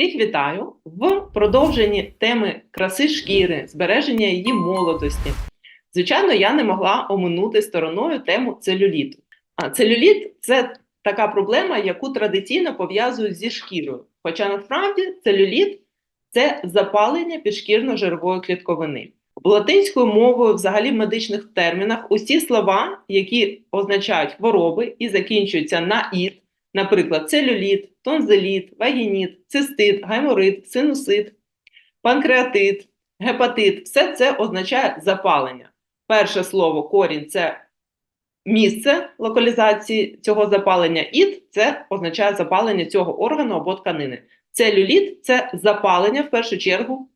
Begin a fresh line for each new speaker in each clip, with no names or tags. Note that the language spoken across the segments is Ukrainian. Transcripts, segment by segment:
Всіх вітаю в продовженні теми краси шкіри, збереження її молодості. Звичайно, я не могла оминути стороною тему целюліту. А целюліт це така проблема, яку традиційно пов'язують зі шкірою. Хоча насправді целюліт це запалення підшкірно-жирової клітковини. Латинською мовою, взагалі в медичних термінах, усі слова, які означають хвороби і закінчуються на іт, наприклад, целюліт, тонзиліт, вагініт, цистит, гайморит, синусит, панкреатит, гепатит, все це означає запалення. Перше слово корінь це місце локалізації цього запалення, іт це означає запалення цього органу або тканини. Целюліт це запалення в першу чергу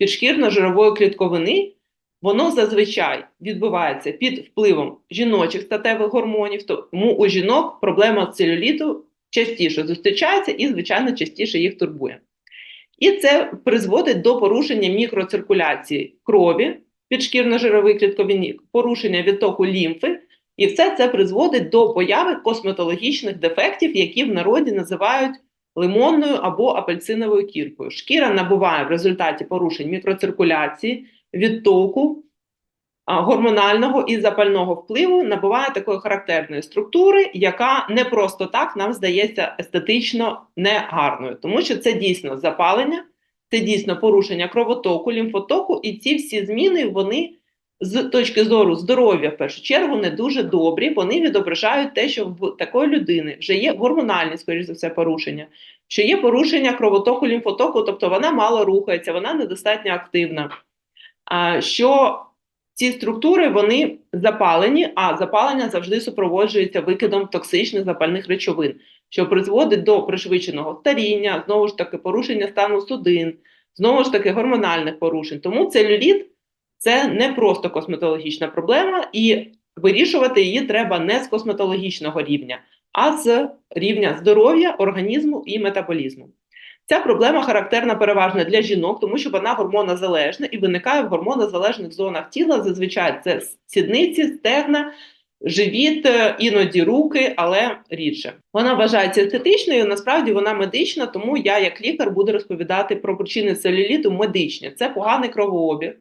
підшкірно-жирової клітковини. Воно зазвичай відбувається під впливом жіночих статевих гормонів, тому у жінок проблема целюліту частіше зустрічається і, звичайно, частіше їх турбує. І це призводить до порушення мікроциркуляції крові підшкірно-жирової клітковини, порушення відтоку лімфи, і все це призводить до появи косметологічних дефектів, які в народі називають лимонною або апельсиновою кіркою. Шкіра набуває в результаті порушень мікроциркуляції, відтоку гормонального і запального впливу набуває такої характерної структури, яка не просто так нам здається естетично негарною, тому що це дійсно запалення, це дійсно порушення кровотоку, лімфотоку, і ці всі зміни вони з точки зору здоров'я, в першу чергу, не дуже добрі. Вони відображають те, що в такої людини вже є гормональні, скоріш за все, порушення, що є порушення кровотоку, лімфотоку, тобто вона мало рухається, вона недостатньо активна. Що ці структури вони запалені, а запалення завжди супроводжується викидом токсичних запальних речовин, що призводить до пришвидшеного старіння, знову ж таки, порушення стану судин, знову ж таки, гормональних порушень. Тому целюліт це не просто косметологічна проблема, і вирішувати її треба не з косметологічного рівня, а з рівня здоров'я, організму і метаболізму. Ця проблема характерна переважно для жінок, тому що вона гормонозалежна і виникає в гормонозалежних зонах тіла. Зазвичай це сідниці, стегна, живіт, іноді руки, але рідше. Вона вважається естетичною. Насправді вона медична, тому я, як лікар, буду розповідати про причини целюліту медичні. Це поганий кровообіг.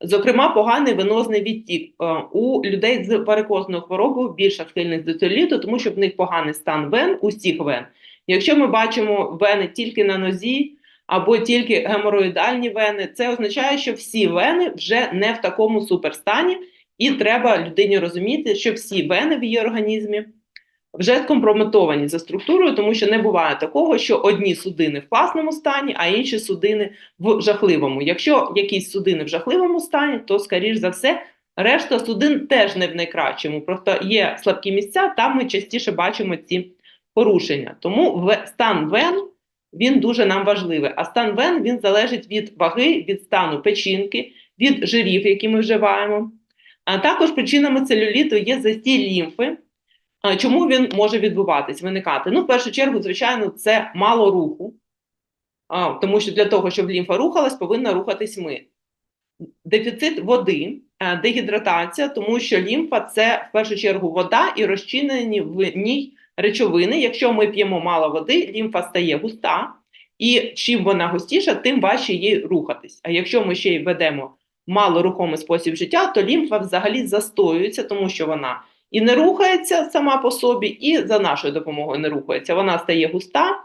Зокрема, поганий венозний відтік у людей з варикозною хворобою більше схильних до целюліту, тому що в них поганий стан вен, усіх вен. Якщо ми бачимо вени тільки на нозі або тільки геморроїдальні вени, це означає, що всі вени вже не в такому суперстані, і треба людині розуміти, що всі вени в її організмі вже скомпрометовані за структурою, тому що не буває такого, що одні судини в класному стані, а інші судини в жахливому. Якщо якісь судини в жахливому стані, то, скоріш за все, решта судин теж не в найкращому. Просто є слабкі місця, там ми частіше бачимо ці порушення. Тому стан вен він дуже нам важливий. А стан вен він залежить від ваги, від стану печінки, від жирів, які ми вживаємо. А також причинами целюліту є застій лімфи. Чому він може відбуватись, виникати? Ну, в першу чергу, звичайно, це мало руху, тому що для того, щоб лімфа рухалась, повинна рухатись ми. Дефіцит води, дегідратація, тому що лімфа це в першу чергу вода і розчинені в ній речовини. Якщо ми п'ємо мало води, лімфа стає густа, і чим вона густіша, тим важче їй рухатись. А якщо ми ще й ведемо малорухомий спосіб життя, то лімфа взагалі застоюється, тому що вона і не рухається сама по собі, і за нашою допомогою не рухається. Вона стає густа.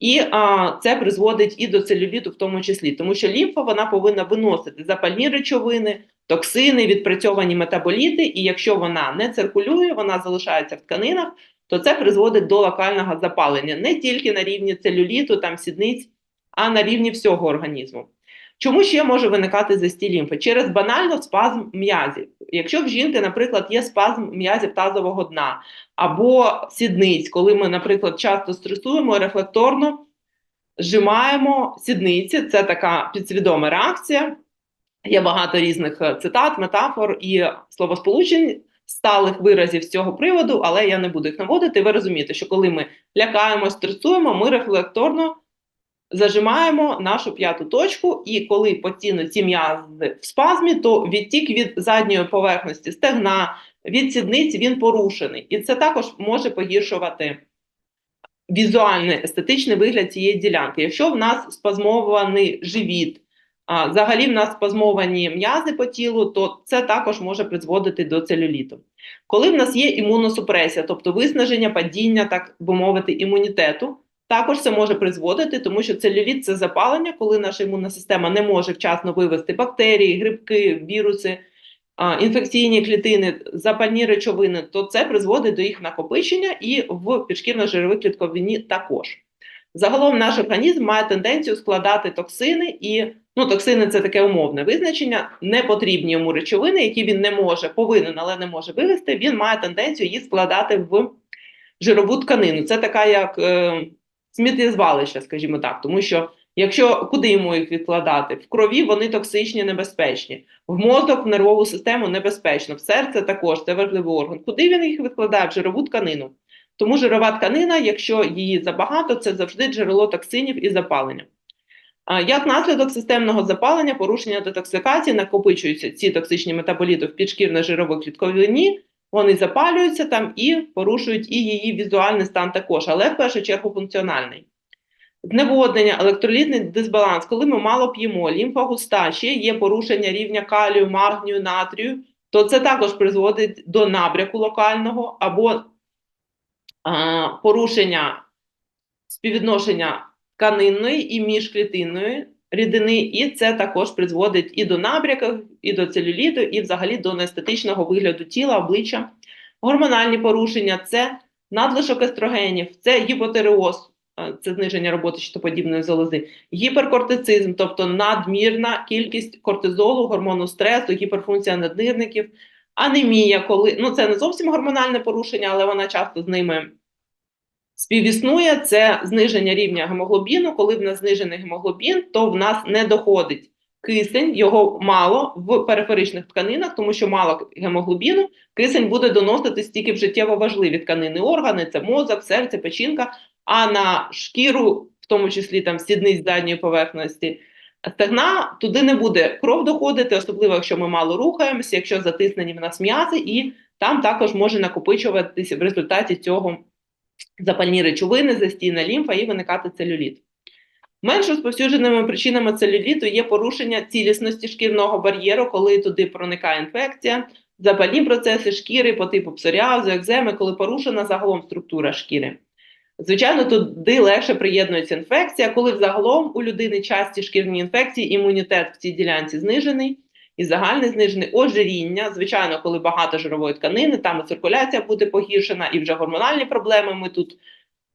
І а, це призводить і до целюліту в тому числі, тому що лімфа вона повинна виносити запальні речовини, токсини, відпрацьовані метаболіти, і якщо вона не циркулює, вона залишається в тканинах, то це призводить до локального запалення не тільки на рівні целюліту, там сідниць, а на рівні всього організму. Чому ще може виникати застій лімфи? Через банально спазм м'язів. Якщо в жінки, наприклад, є спазм м'язів тазового дна або сідниць, коли ми, наприклад, часто стресуємо, рефлекторно зжимаємо сідниці, це така підсвідома реакція. Є багато різних е, цитат, метафор і словосполучень сталих виразів з цього приводу, але я не буду їх наводити. Ви розумієте, що коли ми лякаємо, стресуємо, ми рефлекторно зажимаємо нашу п'яту точку, і коли постійно ці м'язи в спазмі, то відтік від задньої поверхності стегна, від сідниць він порушений. І це також може погіршувати візуальний естетичний вигляд цієї ділянки. Якщо в нас спазмований живіт, взагалі в нас спазмовані м'язи по тілу, то це також може призводити до целюліту. Коли в нас є імуносупресія, тобто виснаження, падіння, так би мовити, імунітету, також це може призводити, тому що целюліт – це запалення, коли наша імунна система не може вчасно вивести бактерії, грибки, віруси, інфекційні клітини, запальні речовини, то це призводить до їх накопичення і в підшкірно-жировій клітковині також. Загалом наш організм має тенденцію складати токсини, і ну, токсини це таке умовне визначення, непотрібні йому речовини, які він не може, повинен, але не може вивести. Він має тенденцію їх складати в жирову тканину. Це така як е, сміттєзвалище, скажімо так, тому що. Якщо куди йому їх відкладати? В крові вони токсичні, небезпечні, в мозок, в нервову систему небезпечно, в серце також це важливий орган. Куди він їх відкладає? В жирову тканину. Тому жирова тканина, якщо її забагато, це завжди джерело токсинів і запалення. Як наслідок системного запалення, порушення детоксикації, накопичуються ці токсичні метаболіти в підшкірно-жировій клітковині, вони запалюються там і порушують і її візуальний стан також, але в першу чергу функціональний. Зневоднення, електролітний дисбаланс, коли ми мало п'ємо, лімфа густа, ще є порушення рівня калію, магнію, натрію, то це також призводить до набряку локального або порушення співвідношення тканинної і міжклітинної рідини, і це також призводить і до набряків, і до целюліту, і взагалі до неестетичного вигляду тіла, обличчя. Гормональні порушення це надлишок естрогенів, це гіпотереоз, це зниження роботи щитоподібної залози, гіперкортицизм, тобто надмірна кількість кортизолу, гормону стресу, гіперфункція наднирників, анемія, коли ну це не зовсім гормональне порушення, але вона часто з ними співіснує. Це зниження рівня гемоглобіну. Коли в нас знижений гемоглобін, то в нас не доходить кисень, його мало в периферичних тканинах, тому що мало гемоглобіну, кисень буде доноситись тільки в життєво важливі тканини, органи, це мозок, серце, печінка, а на шкіру, в тому числі там сідниць задньої поверхності. Стегна туди не буде кров доходити, особливо якщо ми мало рухаємося, якщо затиснені в нас м'язи, і там також може накопичуватися в результаті цього запальні речовини, застійна лімфа і виникати целюліт. Менш розповсюдженими причинами целюліту є порушення цілісності шкірного бар'єру, коли туди проникає інфекція, запальні процеси шкіри по типу псоріазу, екземи, коли порушена загалом структура шкіри. Звичайно, туди легше приєднується інфекція, коли взагалом у людини часті шкірні інфекції, імунітет в цій ділянці знижений і загальний знижений ожиріння. Звичайно, коли багато жирової тканини, там і циркуляція буде погіршена, і вже гормональні проблеми ми тут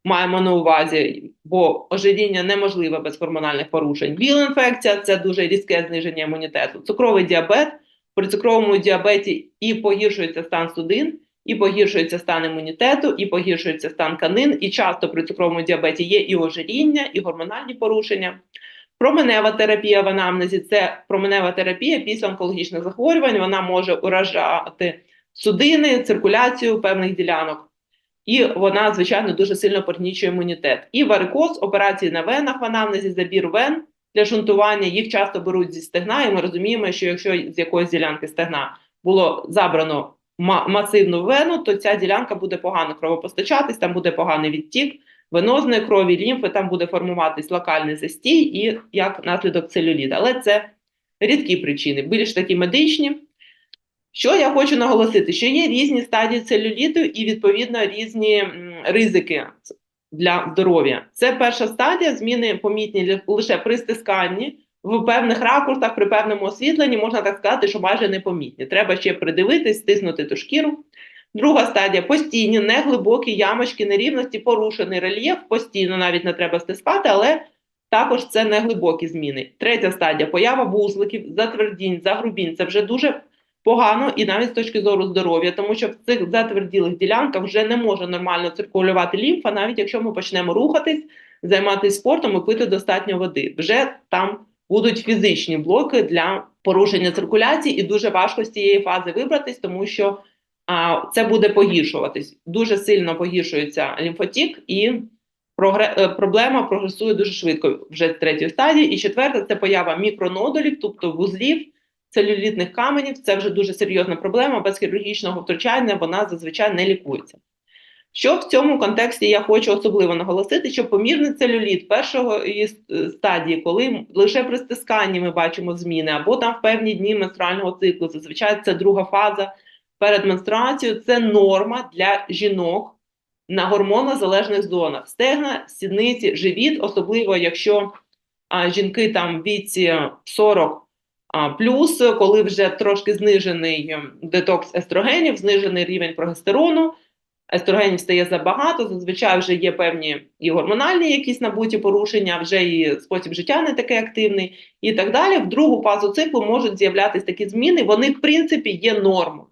маємо на увазі, бо ожиріння неможливе без гормональних порушень. Біл-інфекція це дуже різке зниження імунітету. Цукровий діабет при цукровому діабеті і погіршується стан судин. І погіршується стан імунітету, і погіршується стан канин, і часто при цукровому діабеті є і ожиріння, і гормональні порушення. Променева терапія в анамнезі це променева терапія після онкологічних захворювань. Вона може уражати судини, циркуляцію певних ділянок, і вона, звичайно, дуже сильно порнічує імунітет. І варикоз, операції на венах в анамнезі, забір вен для шунтування, їх часто беруть зі стегна, і ми розуміємо, що якщо з якоїсь ділянки стегна було забрано масивну вену, то ця ділянка буде погано кровопостачатись, там буде поганий відтік венозної крові, лімфи, там буде формуватись локальний застій і як наслідок целюліт. Але це рідкі причини, більш такі медичні. Що я хочу наголосити, що є різні стадії целюліту і, відповідно, різні ризики для здоров'я. Це перша стадія, зміни помітні лише при стисканні, в певних ракурсах, при певному освітленні, можна так сказати, що майже непомітні. Треба ще придивитись, стиснути ту шкіру. Друга стадія постійні, неглибокі ямочки, нерівності, порушений рельєф, постійно навіть не треба стискати, але також це неглибокі зміни. Третя стадія поява вузликів, затвердінь, загрубінь. Це вже дуже погано і навіть з точки зору здоров'я, тому що в цих затверділих ділянках вже не може нормально циркулювати лімфа, навіть якщо ми почнемо рухатись, займатися спортом і пити достатньо води. Вже там будуть фізичні блоки для порушення циркуляції, і дуже важко з цієї фази вибратись, тому що а, це буде погіршуватись. Дуже сильно погіршується лімфотік, і прогре... Е, проблема прогресує дуже швидко вже в третій стадії. І четверта це поява мікронодулів, тобто вузлів, целюлітних каменів. Це вже дуже серйозна проблема. Без хірургічного втручання вона зазвичай не лікується. Що в цьому контексті я хочу особливо наголосити, що помірний целюліт першого е, стадії, коли лише при стисканні ми бачимо зміни, або там в певні дні менструального циклу, зазвичай це друга фаза перед менструацією, це норма для жінок на гормонозалежних зонах: стегна, сідниці, живіт, особливо якщо а, жінки там в віці 40 а, плюс, коли вже трошки знижений ем, детокс естрогенів, знижений рівень прогестерону естрогенів стає забагато, зазвичай вже є певні і гормональні якісь набуті порушення, вже і спосіб життя не такий активний, і так далі. В другу фазу циклу можуть з'являтися такі зміни, вони, в принципі, є нормою.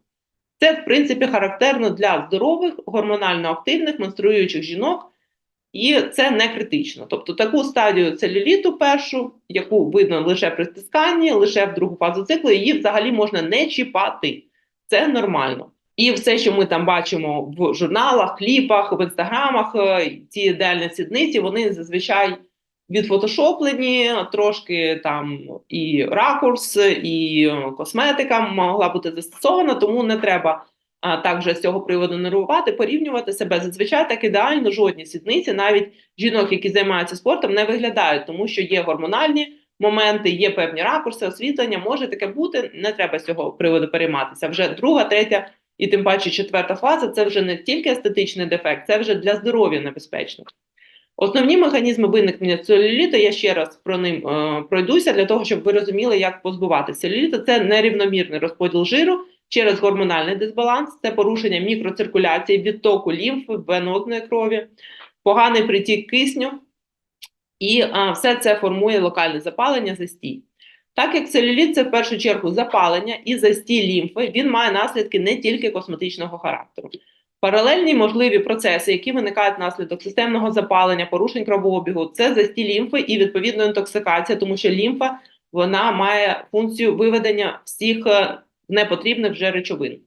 Це, в принципі, характерно для здорових, гормонально активних менструюючих жінок, і це не критично. Тобто таку стадію целюліту першу, яку видно лише при стисканні, лише в другу фазу циклу, її взагалі можна не чіпати. Це нормально. І все, що ми там бачимо в журналах, кліпах, в інстаграмах, е, ці ідеальні сідниці, вони зазвичай відфотошоплені, трошки там і ракурс, і косметика могла бути застосована, тому не треба а, також з цього приводу нервувати, порівнювати себе. Зазвичай так ідеально жодні сідниці, навіть жінок, які займаються спортом, не виглядають, тому що є гормональні. Моменти, є певні ракурси, освітлення, може таке бути, не треба з цього приводу перейматися. Вже друга, третя і тим паче четверта фаза це вже не тільки естетичний дефект, це вже для здоров'я небезпечно. Основні механізми виникнення целюліту, я ще раз про ним е, пройдуся для того, щоб ви розуміли, як позбуватися целюліту. Це нерівномірний розподіл жиру через гормональний дисбаланс, це порушення мікроциркуляції, відтоку лімфи, венозної крові, поганий притік кисню, і е, все це формує локальне запалення, застій. Так як целюліт це в першу чергу запалення і застій лімфи, він має наслідки не тільки косметичного характеру. Паралельні можливі процеси, які виникають внаслідок системного запалення, порушень кровообігу, це застій лімфи і відповідно інтоксикація, тому що лімфа вона має функцію виведення всіх е, непотрібних вже речовин.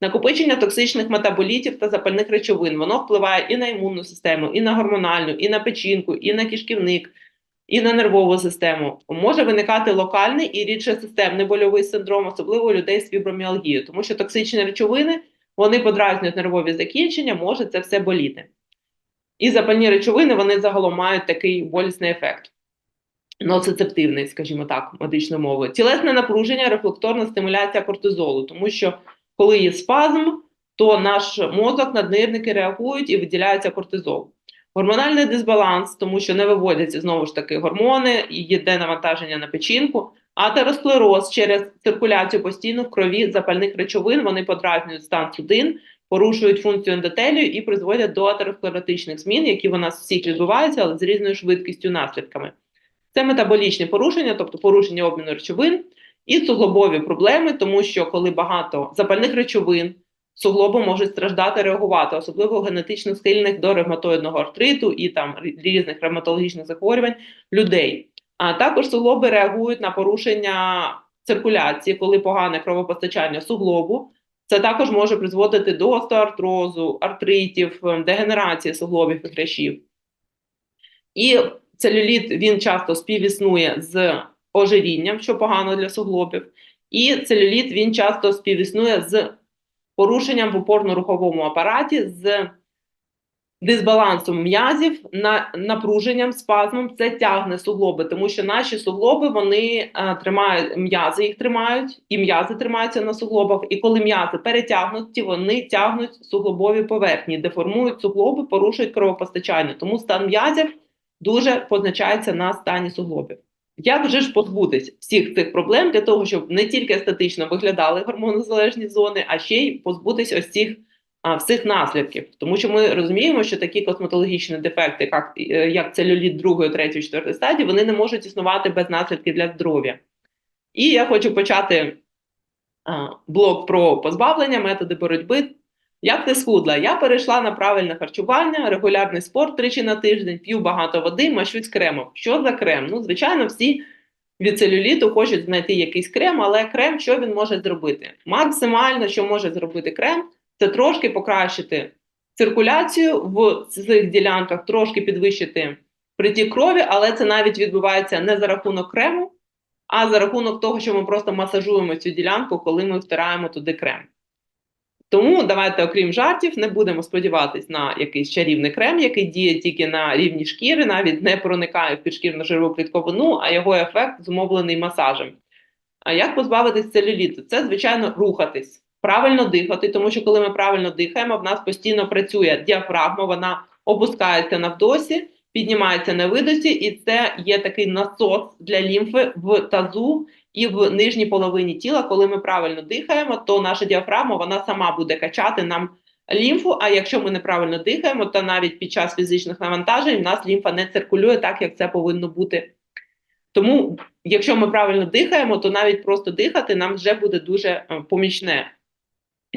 Накопичення токсичних метаболітів та запальних речовин воно впливає і на імунну систему, і на гормональну, і на печінку, і на кишківник, і на нервову систему. Може виникати локальний і рідше системний больовий синдром, особливо у людей з фіброміалгією, тому що токсичні речовини вони подразнюють нервові закінчення, може це все боліти. І запальні речовини вони загалом мають такий болісний ефект. Ноцицептивний, скажімо так, медичною мовою. Тілесне напруження, рефлекторна стимуляція кортизолу, тому що коли є спазм, то наш мозок, наднирники реагують і виділяється кортизол. Гормональний дисбаланс, тому що не виводяться знову ж таки гормони, йде навантаження на печінку, атеросклероз через циркуляцію постійно в крові запальних речовин, вони подразнюють стан судин, порушують функцію ендотелію і призводять до атеросклеротичних змін, які в нас всіх відбуваються, але з різною швидкістю наслідками. Це метаболічні порушення, тобто порушення обміну речовин, і суглобові проблеми, тому що коли багато запальних речовин суглоби можуть страждати, реагувати, особливо генетично схильних до ревматоїдного артриту і там різних ревматологічних захворювань людей. А також суглоби реагують на порушення циркуляції, коли погане кровопостачання суглобу. Це також може призводити до остеоартрозу, артритів, ем, дегенерації суглобів і хрящів. І целюліт він часто співіснує з ожирінням, що погано для суглобів, і целюліт він часто співіснує з порушенням в опорно-руховому апараті з дисбалансом м'язів, на напруженням, спазмом, це тягне суглоби, тому що наші суглоби вони е, тримають м'язи, їх тримають, і м'язи тримаються на суглобах. І коли м'язи перетягнуті, вони тягнуть суглобові поверхні, деформують суглоби, порушують кровопостачання. Тому стан м'язів дуже позначається на стані суглобів. Як же ж позбутись всіх цих проблем для того, щоб не тільки естетично виглядали гормонозалежні зони, а ще й позбутись ось цих а, всіх наслідків, тому що ми розуміємо, що такі косметологічні дефекти, як е, як целюліт другої, третьої, четвертої стадії, вони не можуть існувати без наслідків для здоров'я. І я хочу почати а, блок про позбавлення, методи боротьби. Як ти схудла? Я перейшла на правильне харчування, регулярний спорт тричі на тиждень, п'ю багато води, мащусь кремом. Що за крем? Ну, звичайно, всі від целюліту хочуть знайти якийсь крем, але крем, що він може зробити? Максимально, що може зробити крем, це трошки покращити циркуляцію в цих ділянках, трошки підвищити притік крові, але це навіть відбувається не за рахунок крему, а за рахунок того, що ми просто масажуємо цю ділянку, коли ми втираємо туди крем. Тому давайте, окрім жартів, не будемо сподіватись на якийсь чарівний крем, який діє тільки на рівні шкіри, навіть не проникає в підшкірну жирову клітковину, а його ефект зумовлений масажем. А як позбавитись целюліту? Це, звичайно, рухатись, правильно дихати, тому що коли ми правильно дихаємо, в нас постійно працює діафрагма, вона опускається на піднімається на видосі, і це є такий насос для лімфи в тазу і в нижній половині тіла. Коли ми правильно дихаємо, то наша діафрагма вона сама буде качати нам лімфу. А якщо ми неправильно дихаємо, то навіть під час фізичних навантажень в нас лімфа не циркулює так, як це повинно бути. Тому, якщо ми правильно дихаємо, то навіть просто дихати нам вже буде дуже е, помічне.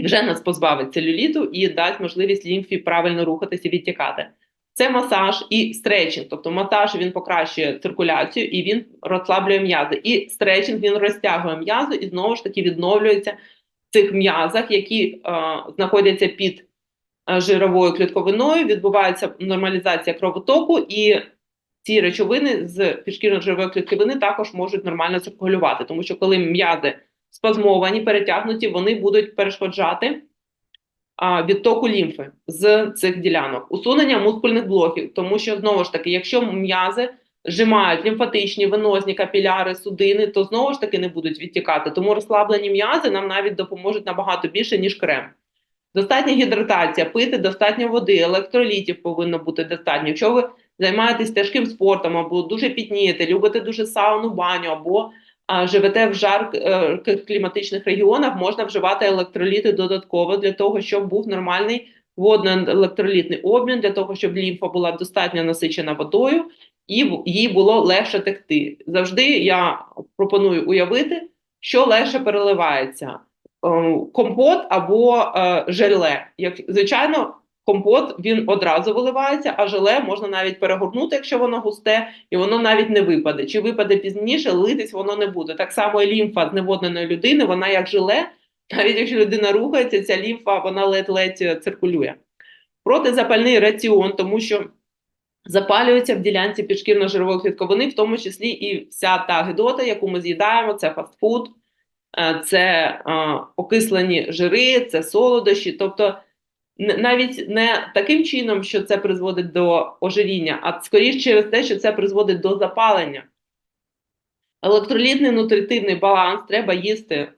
Вже нас позбавить целюліту і дасть можливість лімфі правильно рухатися і відтікати. Це масаж і стретчинг. Тобто масаж він покращує циркуляцію і він розслаблює м'язи. І стретчинг він розтягує м'язи і знову ж таки відновлюється в цих м'язах, які е, знаходяться під е, жировою клітковиною. Відбувається нормалізація кровотоку, і ці речовини з підшкірно-жирової клітковини також можуть нормально циркулювати, тому що коли м'язи спазмовані, перетягнуті, вони будуть перешкоджати відтоку лімфи з цих ділянок, усунення мускульних блоків, тому що знову ж таки, якщо м'язи зжимають лімфатичні, венозні капіляри, судини, то знову ж таки не будуть відтікати. Тому розслаблені м'язи нам навіть допоможуть набагато більше, ніж крем. Достатня гідратація, пити достатньо води, електролітів повинно бути достатньо. Якщо ви займаєтесь тяжким спортом або дуже пітнієте, любите дуже сауну, баню або живете в жарких кліматичних регіонах, можна вживати електроліти додатково для того, щоб був нормальний водно-електролітний обмін, для того, щоб лімфа була достатньо насичена водою і їй було легше текти. Завжди я пропоную уявити, що легше переливається. е, Компот або е, желе. Як звичайно, компот він одразу виливається, а желе можна навіть перегорнути, якщо воно густе, і воно навіть не випаде. Чи випаде пізніше, литись воно не буде. Так само і лімфа зневодненої людини, вона як желе, навіть якщо людина рухається, ця лімфа вона ледь-ледь циркулює. Протизапальний раціон, тому що запалюється в ділянці підшкірно-жирової клітковини, в тому числі і вся та гидота, яку ми з'їдаємо, це фастфуд, е, це е, окислені жири, це солодощі. Тобто навіть не таким чином, що це призводить до ожиріння, а скоріш через те, що це призводить до запалення. Електролітний нутритивний баланс треба їсти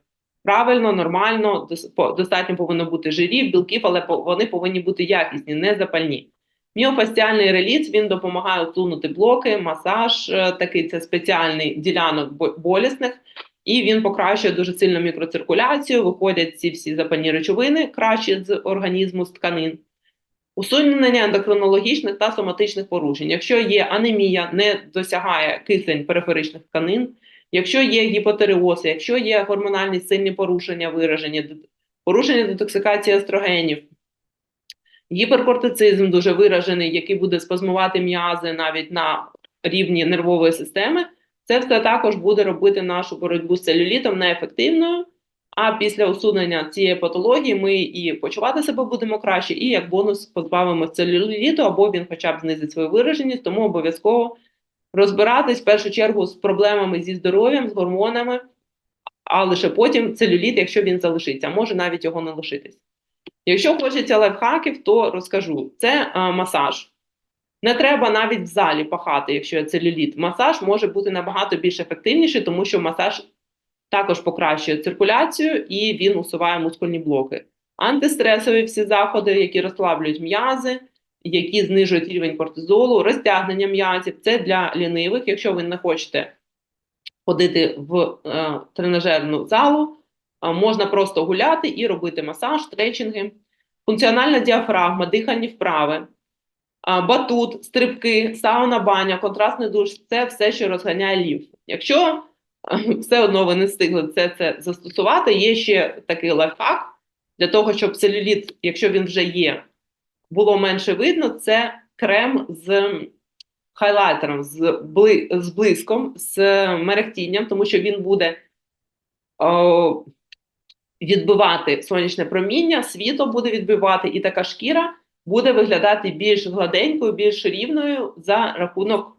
правильно, нормально, дос- достатньо повинно бути жирів, білків, але вони повинні бути якісні, не запальні. Міофасціальний реліз він допомагає усунути блоки, масаж, е, такий це спеціальний ділянок болісних, і він покращує дуже сильно мікроциркуляцію, виходять ці всі запальні речовини кращі з організму, з тканин. Усунення ендокринологічних та соматичних порушень. Якщо є анемія, не досягає кисень периферичних тканин, якщо є гіпотереоз, якщо є гормональні сильні порушення виражені, порушення детоксикації естрогенів, гіперкортицизм дуже виражений, який буде спазмувати м'язи навіть на рівні нервової системи, це все також буде робити нашу боротьбу з целюлітом неефективною. А після усунення цієї патології ми і почувати себе будемо краще, і як бонус позбавимо целюліту, або він хоча б знизить свою вираженість, тому обов'язково розбиратись в першу чергу з проблемами зі здоров'ям, з гормонами, а лише потім целюліт, якщо він залишиться, може навіть його не лишитись. Якщо хочеться лайфхаків, то розкажу. Це а, масаж. Не треба навіть в залі пахати, якщо є целюліт. Масаж може бути набагато більш ефективніший, тому що масаж також покращує циркуляцію і він усуває мускульні блоки. Антистресові всі заходи, які розслаблюють м'язи, які знижують рівень кортизолу, розтягнення м'язів. Це для лінивих. Якщо ви не хочете ходити в е, тренажерну залу, е, можна просто гуляти і робити масаж, стретчинги. Функціональна діафрагма, дихальні вправи, батут, стрибки, сауна, баня, контрастний душ це все, що розганяє лімфу. Якщо все одно ви не встигли це, це застосувати, є ще такий лайфхак для того, щоб целюліт, якщо він вже є, було менше видно, це крем з хайлайтером, з, бли, з блиском, з мерехтінням, тому що він буде о, відбивати сонячне проміння, світло буде відбивати, і така шкіра буде виглядати більш гладенькою, більш рівною за рахунок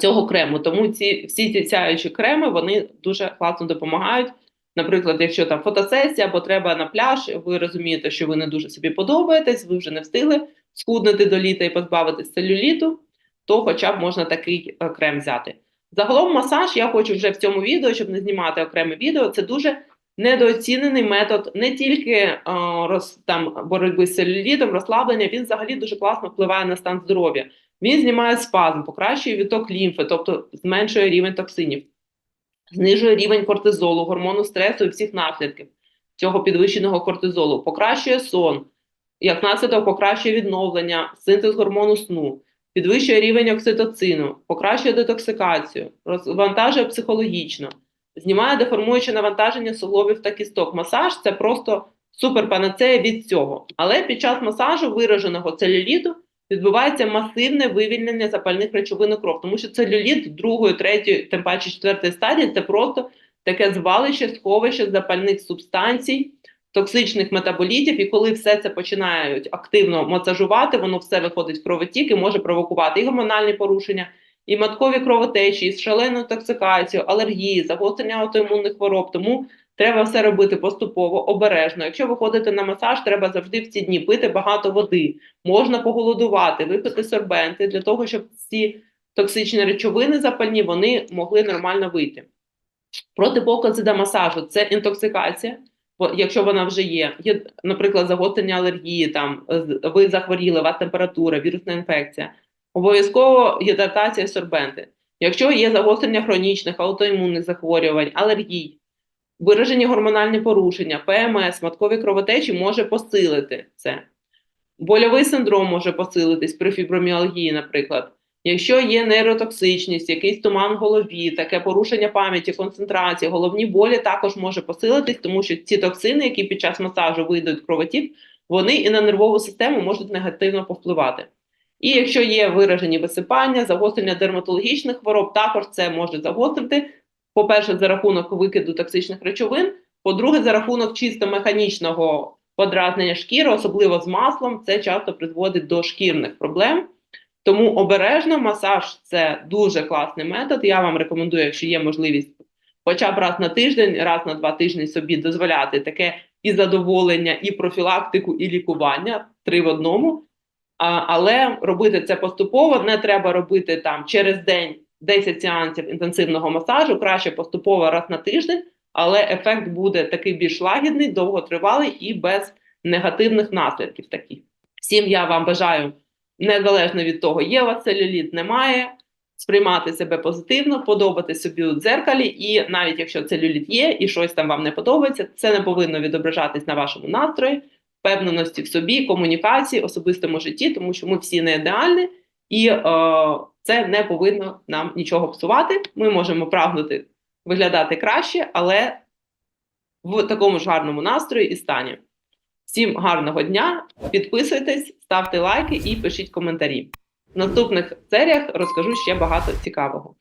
цього крему. Тому ці всі ці сяючі креми вони дуже класно допомагають Наприклад, якщо там фотосесія або треба на пляж, ви розумієте, що ви не дуже собі подобаєтесь, ви вже не встигли схуднути до літа і позбавитись целюліту, то хоча б можна такий е, крем взяти. Загалом масаж я хочу вже в цьому відео, щоб не знімати окреме відео. Це дуже недооцінений метод не тільки е, роз, там, боротьби з целюлітом, розслаблення, він взагалі дуже класно впливає на стан здоров'я. Він знімає спазм, покращує відток лімфи, тобто зменшує рівень токсинів, знижує рівень кортизолу, гормону стресу і всіх наслідків цього підвищеного кортизолу, покращує сон, як наслідок покращує відновлення, синтез гормону сну, підвищує рівень окситоцину, покращує детоксикацію, розвантажує психологічно, знімає деформуюче навантаження суглобів та кісток. Масаж це просто суперпанацея від цього. Але під час масажу вираженого целюліту відбувається масивне вивільнення запальних речовин у кров, тому що целюліт другої, третьої, тим паче четвертої стадії це просто таке звалище, сховище запальних субстанцій, токсичних метаболітів, і коли все це починають активно масажувати, воно все виходить в кровотік і може провокувати і гормональні порушення, і маткові кровотечі, і шалену токсикацію, алергії, загострення аутоімунних хвороб. Тому треба все робити поступово, обережно. Якщо ви ходите на масаж, треба завжди в ці дні пити багато води. Можна поголодувати, випити сорбенти для того, щоб ці токсичні речовини запальні вони могли нормально вийти. Протипокази до масажу це інтоксикація. Бо якщо вона вже є, є, наприклад, загострення алергії, там ви захворіли, у вас температура, вірусна інфекція, обов'язково гідратація сорбенти. Якщо є загострення хронічних аутоімунних захворювань, алергій, виражені гормональні порушення, ПМС, маткові кровотечі може посилити це. Больовий синдром може посилитись при фіброміалгії, наприклад. Якщо є нейротоксичність, якийсь туман в голові, таке порушення пам'яті, концентрації, головні болі також може посилитись, тому що ці токсини, які під час масажу вийдуть в кровотік, вони і на нервову систему можуть негативно повпливати. І якщо є виражені висипання, загострення дерматологічних хвороб, також це може загострити. По-перше, за рахунок викиду токсичних речовин, по-друге, за рахунок чисто механічного подразнення шкіри, особливо з маслом, це часто призводить до шкірних проблем. Тому обережно масаж це дуже класний метод. Я вам рекомендую, якщо є можливість, хоча б раз на тиждень, раз на два тижні собі дозволяти таке і задоволення, і профілактику, і лікування три в одному. Але робити це поступово не треба робити там через день 10 сеансів інтенсивного масажу, краще поступово раз на тиждень, але ефект буде такий більш лагідний, довготривалий і без негативних наслідків таких. Всім я вам бажаю, незалежно від того, є у вас целюліт, немає, сприймати себе позитивно, подобати собі у дзеркалі, і навіть якщо целюліт є і щось там вам не подобається, це не повинно відображатись на вашому настрої, впевненості в собі, комунікації, особистому житті, тому що ми всі не ідеальні, і е, це не повинно нам нічого псувати. Ми можемо прагнути виглядати краще, але в такому ж гарному настрої і стані. Всім гарного дня, підписуйтесь, ставте лайки і пишіть коментарі. В наступних серіях розкажу ще багато цікавого.